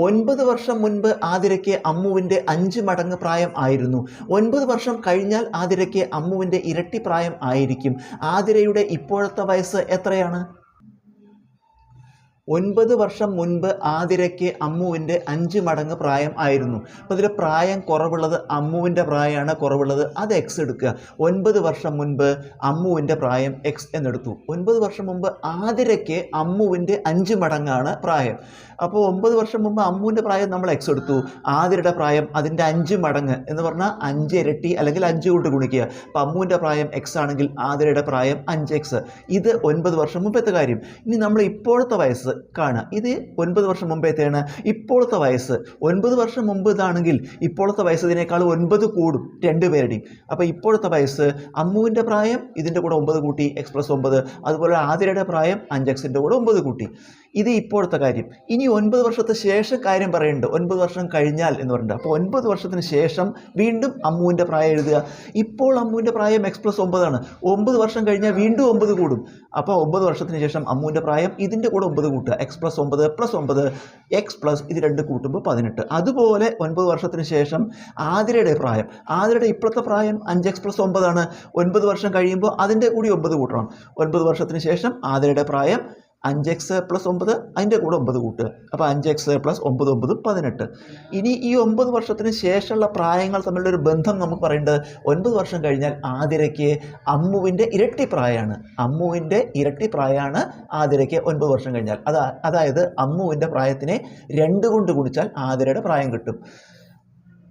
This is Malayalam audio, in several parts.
ഒൻപത് വർഷം മുൻപ് ആതിരയ്ക്ക് അമ്മുവിന്റെ അഞ്ച് മടങ്ങ് പ്രായം ആയിരുന്നു. ഒൻപത് വർഷം കഴിഞ്ഞാൽ ആതിരയ്ക്ക് അമ്മുവിന്റെ ഇരട്ടി പ്രായം ആയിരിക്കും. ആതിരയുടെ ഇപ്പോഴത്തെ വയസ്സ് എത്രയാണ്? ഒൻപത് വർഷം മുൻപ് ആതിരയ്ക്ക് അമ്മുവിന്റെ അഞ്ച് മടങ്ങ് പ്രായം ആയിരുന്നു. അപ്പോൾ ഇതിൽ പ്രായം കുറവുള്ളത് അമ്മുവിന്റെ പ്രായമാണ് കുറവുള്ളത് അത് എക്സ് എടുക്കുക. ഒൻപത് വർഷം മുൻപ് അമ്മുവിന്റെ പ്രായം എക്സ് എന്നെടുത്തു. ഒൻപത് വർഷം മുമ്പ് ആതിരയ്ക്ക് അമ്മുവിന്റെ അഞ്ച് മടങ്ങാണ് പ്രായം. അപ്പോൾ ഒമ്പത് വർഷം മുമ്പ് അമ്മുവിന്റെ പ്രായം നമ്മൾ എക്സ് എടുത്തു. ആതിരയുടെ പ്രായം അതിന്റെ അഞ്ച് മടങ്ങ് എന്ന് പറഞ്ഞാൽ അഞ്ച് ഇരട്ടി അല്ലെങ്കിൽ അഞ്ച് കൊണ്ട് ഗുണിക്കുക. അപ്പോൾ അമ്മുവിന്റെ പ്രായം എക്സ് ആണെങ്കിൽ ആതിരയുടെ പ്രായം അഞ്ച് എക്സ് ഇത് ഒൻപത് വർഷം മുമ്പത്തെ കാര്യം. ഇനി നമ്മൾ ഇപ്പോഴത്തെ വയസ്സ് കാണുക. ഇത് ഒൻപത് വർഷം മുമ്പത്തേണ്. ഇപ്പോഴത്തെ വയസ്സ്. ഒൻപത് വർഷം മുമ്പ് ഇതാണെങ്കിൽ ഇപ്പോഴത്തെ വയസ്സ് ഇതിനേക്കാൾ ഒൻപത് കൂടും രണ്ടുപേരുടെയും അപ്പോൾ ഇപ്പോഴത്തെ വയസ്സ് അമ്മുവിന്റെ പ്രായം ഇതിന്റെ കൂടെ ഒമ്പത് കൂട്ടി എക്സ് പ്ലസ് ഒമ്പത് അതുപോലെ ആതിരയുടെ പ്രായം അഞ്ച് എക്സിന്റെ കൂടെ ഒമ്പത് കൂട്ടി. ഇത് ഇപ്പോഴത്തെ കാര്യം. ഇനി ഒൻപത് വർഷത്തെ ശേഷം കാര്യം പറയുന്നുണ്ട് ഒൻപത് വർഷം കഴിഞ്ഞാൽ എന്ന് പറയുന്നത് അപ്പോൾ ഒൻപത് വർഷത്തിന് ശേഷം വീണ്ടും അമ്മുവിന്റെ പ്രായം എഴുതുക. ഇപ്പോൾ അമ്മുവിന്റെ പ്രായം എക്സ് പ്ലസ് ഒമ്പതാണ് ഒമ്പത് വർഷം കഴിഞ്ഞാൽ വീണ്ടും ഒമ്പത് കൂടും. അപ്പോൾ ഒമ്പത് വർഷത്തിന് ശേഷം അമ്മുവിന്റെ പ്രായം ഇതിന്റെ കൂടെ ഒമ്പത് കൂട്ടുക. എക്സ് പ്ലസ് ഒമ്പത് പ്ലസ് ഒമ്പത് എക്സ് പ്ലസ് ഇത് രണ്ട് കൂട്ടുമ്പോൾ പതിനെട്ട്. അതുപോലെ ഒൻപത് വർഷത്തിന് ശേഷം ആതിരയുടെ പ്രായം. ആതിരയുടെ ഇപ്പോഴത്തെ പ്രായം അഞ്ച് എക്സ് പ്ലസ് ഒമ്പതാണ് ഒൻപത് വർഷം കഴിയുമ്പോൾ അതിന്റെ കൂടി ഒമ്പത് കൂട്ടണം. ഒൻപത് വർഷത്തിന് ശേഷം ആതിരയുടെ പ്രായം അഞ്ച് എക്സ് പ്ലസ് ഒമ്പത് അതിന്റെ കൂടെ ഒമ്പത് കൂട്ടുക. അപ്പോൾ അഞ്ച് എക്സ് പ്ലസ് ഒമ്പത് ഒമ്പത് പതിനെട്ട്. ഇനി ഈ ഒമ്പത് വർഷത്തിന് ശേഷമുള്ള പ്രായങ്ങൾ തമ്മിലുള്ള ഒരു ബന്ധം നമുക്ക് പറയേണ്ടത് ഒൻപത് വർഷം കഴിഞ്ഞാൽ ആതിരയ്ക്ക് അമ്മുവിന്റെ ഇരട്ടി പ്രായമാണ്. അമ്മുവിന്റെ ഇരട്ടി പ്രായമാണ് ആതിരയ്ക്ക് ഒൻപത് വർഷം കഴിഞ്ഞാൽ. അതാ അതായത് അമ്മുവിന്റെ പ്രായത്തിനെ രണ്ട് കൊണ്ട് ഗുണിച്ചാൽ ആതിരയുടെ പ്രായം കിട്ടും.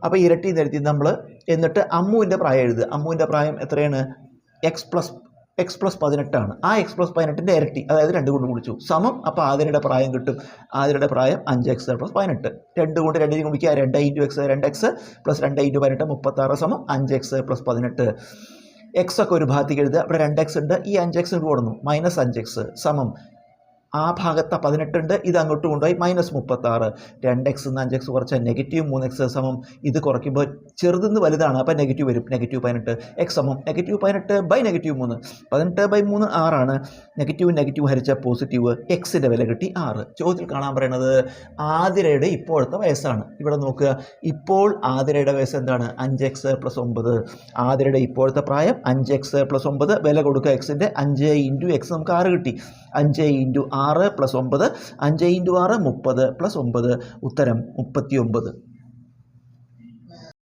അപ്പോൾ ഇരട്ടി നിരത്തി നമ്മൾ എന്നിട്ട് അമ്മുവിന്റെ പ്രായം എഴുതുക. അമ്മുവിന്റെ പ്രായം എത്രയാണ്? എക്സ് പ്ലസ് എക്സ് പ്ലസ് പതിനെട്ടാണ്. ആ എക്സ് പ്ലസ് പതിനെട്ടിന്റെ ഇരട്ടി അതായത് രണ്ട് കൊണ്ട് കുടിച്ചു സമം അപ്പോൾ ആതിരയുടെ പ്രായം കിട്ടും. ആതിരയുടെ പ്രായം അഞ്ച് എക്സ് പ്ലസ് പതിനെട്ട്. രണ്ട് കൊണ്ട് രണ്ടിന് കുടിക്കുക രണ്ട് ഇന്റു എക്സ് രണ്ട് എക്സ് പ്ലസ് രണ്ട് ഇന്റു പതിനെട്ട് മുപ്പത്താറ് സമം അഞ്ച് എക്സ് പ്ലസ് പതിനെട്ട്. എക്സ് ഒക്കെ ഒരു ഭാഗത്തേക്ക് എഴുതുക. ഇവിടെ രണ്ട് എക്സ് ഉണ്ട്. ഈ അഞ്ച് എക്സ് ഇങ്ങോട്ട് കൊടുന്നു മൈനസ് അഞ്ച് എക്സ് സമം. ആ ഭാഗത്ത് പതിനെട്ടുണ്ട് ഇത് അങ്ങോട്ട് കൊണ്ടുപോയി മൈനസ് മുപ്പത്താറ്. രണ്ട് എക്സ് നിന്ന് അഞ്ച് എക്സ് കുറച്ച് നെഗറ്റീവ് മൂന്ന് എക്സ് സമം ഇത് കുറയ്ക്കുമ്പോൾ ചെറുതെന്ന് വലുതാണ് അപ്പോൾ നെഗറ്റീവ് വരും. നെഗറ്റീവ് പതിനെട്ട്. എക്സ് സമം നെഗറ്റീവ് പതിനെട്ട് ബൈ നെഗറ്റീവ് മൂന്ന്. പതിനെട്ട് ബൈ മൂന്ന് ആറാണ് നെഗറ്റീവ് നെഗറ്റീവ് ഹരിച്ച പോസിറ്റീവ് എക്സിന്റെ വില കിട്ടി ആറ്. ചോദ്യത്തിൽ കാണാൻ പറയുന്നത് ആതിരയുടെ ഇപ്പോഴത്തെ വയസ്സാണ്. ഇവിടെ നോക്കുക. ഇപ്പോൾ ആതിരയുടെ വയസ്സ് എന്താണ്? അഞ്ച് എക്സ് പ്ലസ് ഒമ്പത്. ആതിരയുടെ ഇപ്പോഴത്തെ പ്രായം അഞ്ച് എക്സ് പ്ലസ് ഒമ്പത്. വില കൊടുക്കുക എക്സിന്റെ അഞ്ച് ഇന്റു എക്സ് നമുക്ക് ആറ് കിട്ടി. അഞ്ച് ഇന്റു ആറ് പ്ലസ് ഒമ്പത് അഞ്ച് ഇന്റു ആറ് മുപ്പത് പ്ലസ് ഒമ്പത് ഉത്തരം മുപ്പത്തി ഒമ്പത്